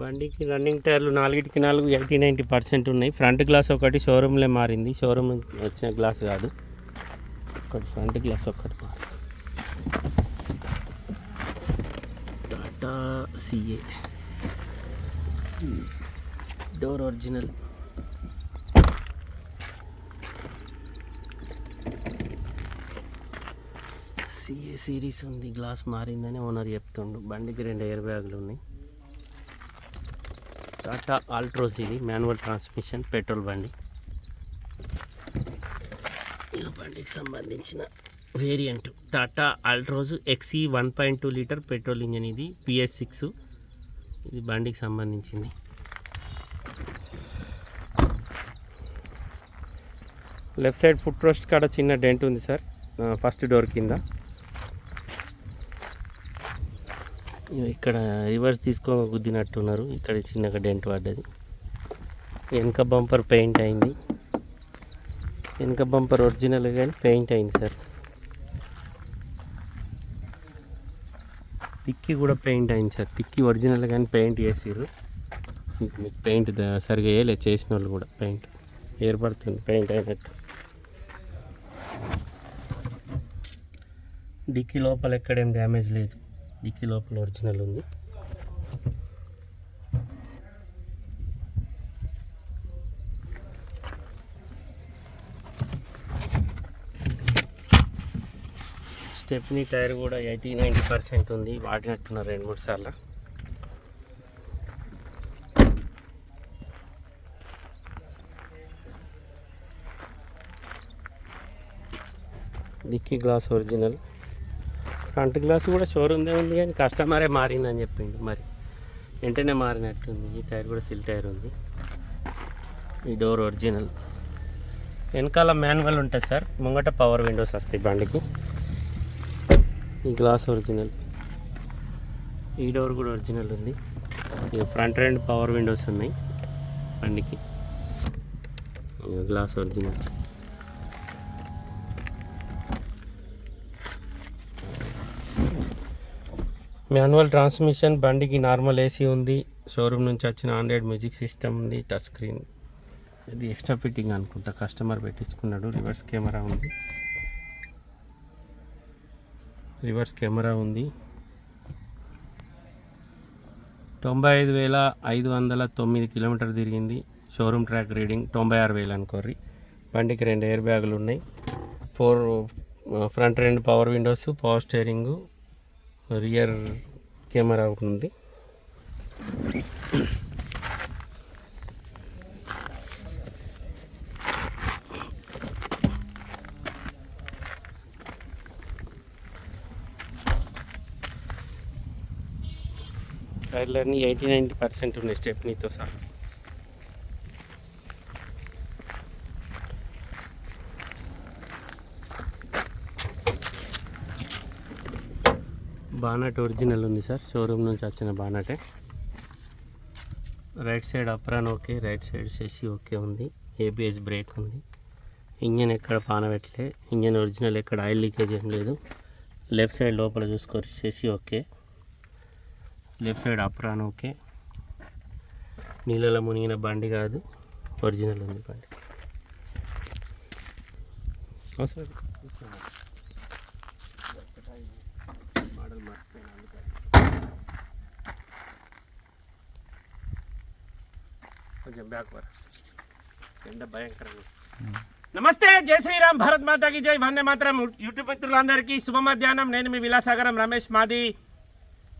బండికి రన్నింగ్ టైర్లు నాలుగిటికి నాలుగు ఎయిటీ నైంటీ పర్సెంట్ ఉన్నాయి. ఫ్రంట్ గ్లాస్ ఒకటి షోరూంలో మారింది. షోరూమ్ వచ్చిన గ్లాస్ కాదు. ఒకటి ఫ్రంట్ గ్లాస్ ఒకటి Tata CA. Door original. CA series ఉంది. గ్లాస్ మారిందని ఓనర్ చెప్తుండు. బండికి రెండు ఎయిర్ బ్యాగులు ఉన్నాయి. టాటా ఆల్ట్రోస్ ఇది మాన్యువల్ ట్రాన్స్మిషన్ పెట్రోల్ బండి. ఈ బండికి సంబంధించిన variant. Tata Altroz XE one point two litre petrol engine ఇది పిఎస్ సిక్స్. ఇది బండికి సంబంధించింది. లెఫ్ట్ సైడ్ ఫుట్ రోస్ట్ కాడ చిన్న డెంట్ ఉంది సార్. ఫస్ట్ డోర్ కింద. ఇక్కడ రివర్స్ తీసుకో గుద్దినట్టున్నారు. ఇక్కడ చిన్నగా డెంట్ పడ్డది. వెనక బంపర్ పెయింట్ అయింది. వెనక బంపర్ ఒరిజినల్ కానీ పెయింట్ అయింది సార్. టిక్కీ కూడా పెయింట్ అయింది సార్. టిక్కీ ఒరిజినల్ కానీ పెయింట్ చేసారు మీకు పెయింట్ సరిగా వేయలేదు చేసిన వాళ్ళు కూడా పెయింట్. ఏర్పడుతుంది పెయింట్ అయినట్టు. డిక్కీ లోపల ఎక్కడేం డ్యామేజ్ లేదు. డిక్కీ లోపల ఒరిజినల్ ఉంది. స్టెప్నీ టైర్ కూడా ఎయిటీ నైంటీ పర్సెంట్ ఉంది. వాడినట్టున్నారు రెండు మూడు సార్లు. Dickey glass original. Front glass కూడా షోరూమ్దే ఉంది కానీ కస్టమరే మారిందని చెప్పిండు మరి. వెంటనే మారినట్టుంది. ఈ టైర్ కూడా సిల్ టైర్ ఉంది. ఈ డోర్ ఒరిజినల్. వెనకాల మాన్యువల్ ఉంటుంది సార్. ముంగట పవర్ విండోస్ వస్తాయి బండికి. ఈ గ్లాస్ ఒరిజినల్. ఈ డోర్ కూడా ఒరిజినల్ ఉంది. ఇక ఫ్రంట్ రెండు పవర్ విండోస్ ఉన్నాయి బండికి. Glass original. మాన్యువల్ ట్రాన్స్మిషన్ బండికి నార్మల్ ఏసీ ఉంది. షోరూమ్ నుంచి వచ్చిన ఆండ్రాయిడ్ మ్యూజిక్ సిస్టమ్ ఉంది టచ్ స్క్రీన్. ఇది ఎక్స్ట్రా ఫిట్టింగ్ అనుకుంటా. కస్టమర్ పెట్టించుకున్నాడు. రివర్స్ కెమెరా ఉంది. రివర్స్ కెమెరా ఉంది. తొంభై ఐదు వేల ఐదు వందల తొమ్మిది కిలోమీటర్ తిరిగింది. షోరూమ్ ట్రాక్ రీడింగ్ తొంభై ఆరు వేలు అనుకోర్రి. బండికి రెండు ఎయిర్ బ్యాగులు ఉన్నాయి. ఫోర్ ఫ్రంట్ రెండు power windows power steering rear camera ఒకటి ఉంది. టైర్లన్నీ ఎయిటీ నైంటీ పర్సెంట్ ఉన్నాయి స్టెప్నీతో సహా. బానట్ ఒరిజినల్ ఉంది సార్. షోరూమ్ నుంచి వచ్చిన బానటే. Right side apron okay right side chassis okay ఉంది. ఏబిఎస్ బ్రేక్ ఉంది. ఇంజన్ ఎక్కడ పానబెట్టలే ఇంజన్ ఒరిజినల్ ఎక్కడ ఆయిల్ లీకేజ్ ఏం లేదు. లెఫ్ట్ సైడ్ లోపల చూసుకోరు chassis okay. Left side apron okay. నీళ్ళలో మునిగిన బండి కాదు ఒరిజినల్ ఉంది బండి. అవసరం మర్చిపోయినా అందుకని. కొంచెం ఎండ భయంకరంగా. నమస్తే జై శ్రీరామ్ భారత్ మాతాకి జై. వందే మాత్రం. యూట్యూబ్ మిత్రులందరికీ శుభ మధ్యాహ్నం. నేను మీ విలాసాగరం రమేష్ మాది.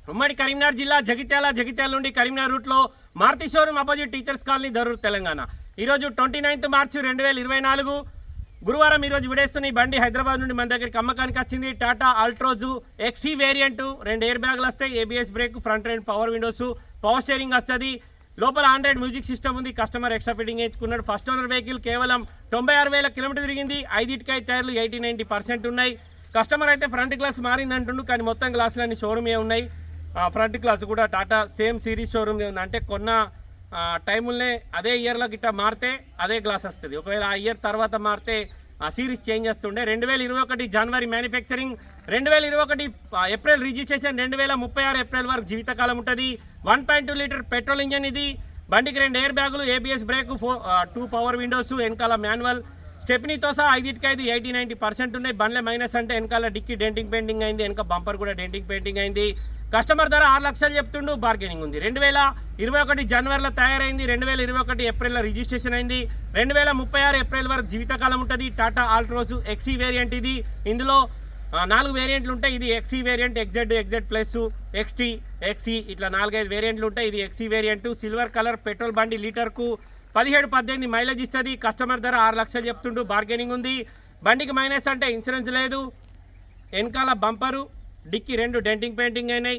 ఉమ్మడి కరీంనగర్ జిల్లా జగిత్యాల జగిత్యాల నుండి కరీంనగర్ రూట్లో Maruti showroom opposite teachers colony Dharur Telangana. ఈరోజు ట్వంటీ నైన్త్ మార్చి రెండు వేల ఇరవై నాలుగు. గురువారం ఈరోజు విడేస్తున్న ఈ బండి హైదరాబాద్ నుండి మన దగ్గరికి అమ్మకానికి వచ్చింది. టాటా అల్ట్రోజు ఎక్సీ వేరియంట్ రెండు ఎయిర్ బ్యాగులు వస్తాయి. ABS brake front and power windows power steering వస్తుంది. లోపల ఆండ్రాయిడ్ మ్యూజిక్ సిస్టమ్ ఉంది. కస్టమర్ ఎక్స్ట్రా ఫిట్టింగ్ వేయించుకున్నాడు. ఫస్ట్ ఓనర్ వెహికల్ కేవలం తొంభై ఆరు వేల కిలోమీటర్ తిరిగింది. ఐదింటికై టైర్లు ఎయిటీ నైంటీ పర్సెంట్ ఉన్నాయి. కస్టమర్ అయితే ఫ్రంట్ గ్లాస్ మారింది అంటుండు కానీ మొత్తం గ్లాసులన్నీ షోరూమే ఉన్నాయి. ఫ్రంట్ గ్లాస్ కూడా టాటా సేమ్ సిరీస్ షోరూమ్ ఉంది. అంటే కొన్న టైముల్నే అదే ఇయర్లో గిట్ట మారితే అదే గ్లాస్ వస్తుంది. ఒకవేళ ఆ ఇయర్ తర్వాత మారితే ఆ సిరీస్ చేంజ్ చేస్తుండే. రెండు వేల ఇరవై ఒకటి జనవరి మ్యానుఫ్యాక్చరింగ్ రెండు వేల ఇరవై ఒకటి ఏప్రిల్ రిజిస్ట్రేషన్ రెండు వేల ముప్పై ఆరు ఏప్రిల్ వరకు జీవితకాలం ఉంటుంది. One point two litre petrol engine ఇది. బండికి రెండు ఎయిర్ బ్యాగులు ABS brake four two power windows వెనకాల మాన్యువల్. స్టెప్నీతో సహా ఐదుకి ఐదు ఎయిటీ నైంటీ పర్సెంట్ ఉన్నాయి. బండ్లే మైనస్ అంటే వెనకాల డిక్కీ డెంటింగ్ పెయింటింగ్ అయింది. వెనక బంపర్ కూడా డెంటింగ్ పెయింటింగ్ అయింది. కస్టమర్ ధర ఆరు లక్షలు చెప్తుండు బార్గెనింగ్ ఉంది. రెండు వేల ఇరవై ఒకటి జనవరిలో తయారైంది రెండు వేల ఇరవై ఒకటి ఏప్రిల్లో రిజిస్ట్రేషన్ అయింది రెండు వేల ముప్పై ఆరు ఏప్రిల్ వరకు జీవితకాలం ఉంటుంది టాటా ఆల్ట్రోజు ఎక్సీ వేరియంట్ ఇది. ఇందులో నాలుగు వేరియంట్లు ఉంటాయి ఇది XE variant XZ XZ plus XT XE ఇట్లా నాలుగైదు వేరియంట్లు ఉంటాయి ఇది XE variant. Silver colour petrol బండి లీటర్కు పదిహేడు పద్దెనిమిది మైలేజ్ ఇస్తుంది కస్టమర్ ధర ఆరు లక్షలు చెప్తుండు బార్గెనింగ్ ఉంది. బండికి మైనస్ అంటే ఇన్సూరెన్స్ లేదు వెనకాల బంపరు డిక్కి రెండు డెంటింగ్ పెయింటింగ్ అయినాయి.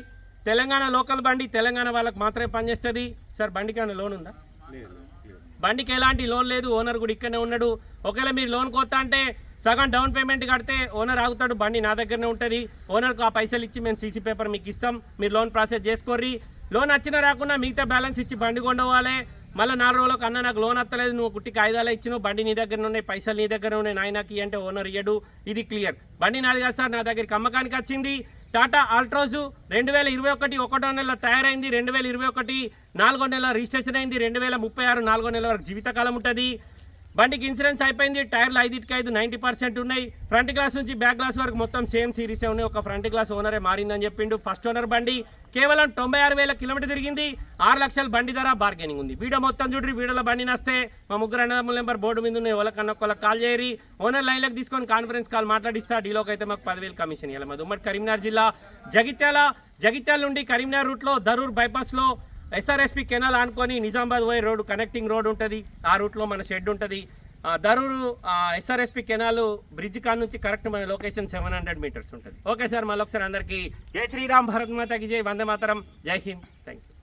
తెలంగాణ లోకల్ బండి తెలంగాణ వాళ్ళకి మాత్రమే పనిచేస్తుంది. సార్ బండికి ఏమైనా లోన్ ఉందా? బండికి ఎలాంటి లోన్ లేదు. ఓనర్ కూడా ఇక్కడనే ఉన్నాడు. ఒకవేళ మీరు లోన్ కొత్త అంటే సగం డౌన్ పేమెంట్ కడితే ఓనర్ ఆగుతాడు. బండి నా దగ్గరనే ఉంటుంది. ఓనర్కు ఆ పైసలు ఇచ్చి మేము సీసీ పేపర్ మీకు ఇస్తాం. మీరు లోన్ ప్రాసెస్ చేసుకోర్రి. లోన్ వచ్చినా రాకుండా మిగతా బ్యాలెన్స్ ఇచ్చి బండి కొండవాలి మళ్ళీ నాలుగు రోజులకు అన్న నాకు లోన్ అత్తలేదు. నువ్వు కుట్టికి ఆయుధాలు ఇచ్చినావు. బండి నీ దగ్గర ఉన్నాయి. పైసలు నీ దగ్గర ఉన్నాయి. నాయనకి అంటే ఓనర్ ఇయ్యడు. ఇది క్లియర్. బండి నాది కాదు సార్. నా దగ్గరికి అమ్మకానికి వచ్చింది. టాటా ఆల్ట్రోజు రెండు వేల ఇరవై ఒకటి ఒకటో నెల తయారైంది రెండు వేల ఇరవై ఒకటి నాలుగో నెల రిజిస్ట్రేషన్ అయింది రెండు వేల ముప్పై ఆరు నాలుగో నెల వరకు జీవితకాలం ఉంటుంది. బండికి ఇన్సూరెన్స్ అయిపోయింది టైర్లు ఐదుకి ఐదు నైంటీ పర్సెంట్ ఉన్నాయి. ఫ్రంట్ గ్లాస్ నుంచి బ్యాక్ గ్లాస్ వరకు మొత్తం సేమ్ సిరీస్ ఉన్నాయి. ఒక ఫ్రంట్ గ్లాస్ ఓనరే మారిందని చెప్పిండు. ఫస్ట్ ఓనర్ బండి కేవలం తొంభై ఆరు వేల కిలోమీటర్ తిరిగింది. ఆరు లక్షల బండి ధర బార్గెనింగ్ ఉంది. వీడియో మొత్తం చూడ్రి వీడియోలో బండి నస్తే. మా ముగ్గురు అన్నదమ్ముల నెంబర్ బోర్డు మీద ఉన్నాయి. ఎవరికన్నా ఒకళ్ళకి కాల్ చేయరి ఓనర్ లైన్లోకి తీసుకొని కాన్ఫరెన్స్ కాల్ మాట్లాడిస్తా. డీలోకి అయితే మాకు పదివేలు కమిషన్ ఇవ్వాలి మాది ఉమ్మడి కరీంనగర్ జిల్లా జగిత్యాల. జగిత్యాల నుండి కరీంనగర్ రూట్లో దరూర్ బైపాస్లో ఎస్ఆర్ఎస్పి కెనాల్ ఆనుకొని నిజామాబాద్ పోయే రోడ్డు కనెక్టింగ్ రోడ్ ఉంటుంది. ఆ రూట్లో మన షెడ్ ఉంటుంది. దరూరు ఎస్ఆర్ఎస్పి కెనాల్ బ్రిడ్జ్ కాడ నుంచి కరెక్ట్ మన లొకేషన్ సెవెన్ హండ్రెడ్ మీటర్స్ ఉంటుంది. ఓకే సార్ మళ్ళీ ఒకసారి అందరికీ జై శ్రీరామ్ భారత్ మాతకి జై వందే మాతరం. జై హింద్. Thank you